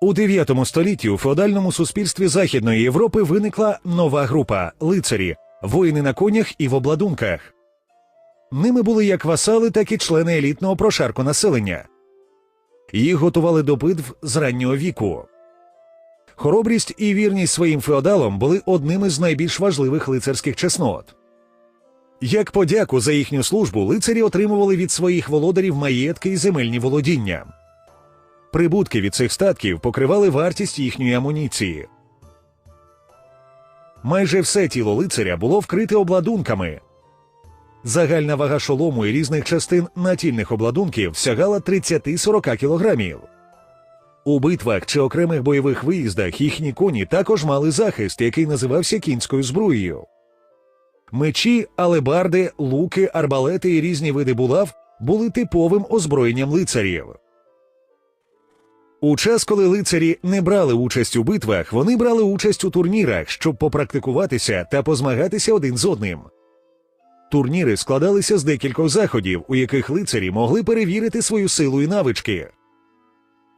У 9 столітті у феодальному суспільстві Західної Європи виникла нова група лицарі, воїни на конях і в обладунках. Ними були як васали, так і члени елітного прошарку населення. Їх готували до битв з раннього віку. Хоробрість і вірність своїм феодалам були одними з найбільш важливих лицарських чеснот. Як подяку за їхню службу лицарі отримували від своїх володарів маєтки і земельні володіння. Прибутки від цих статків покривали вартість їхньої амуніції. Майже все тіло лицаря було вкрите обладунками. Загальна вага шолому і різних частин натільних обладунків сягала 30-40 кілограмів. У битвах чи окремих бойових виїздах їхні коні також мали захист, який називався кінською зброєю. Мечі, алебарди, луки, арбалети і різні види булав були типовим озброєнням лицарів. У час, коли лицарі не брали участь у битвах, вони брали участь у турнірах, щоб попрактикуватися та позмагатися один з одним. Турніри складалися з декількох заходів, у яких лицарі могли перевірити свою силу і навички.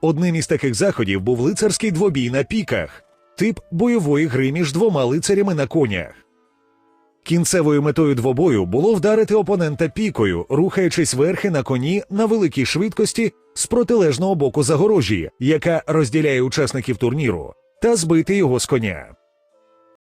Одним із таких заходів був лицарський двобій на піках, тип бойової гри між двома лицарями на конях. Кінцевою метою двобою було вдарити опонента пікою, рухаючись верхи на коні на великій швидкості з протилежного боку загорожі, яка розділяє учасників турніру, та збити його з коня.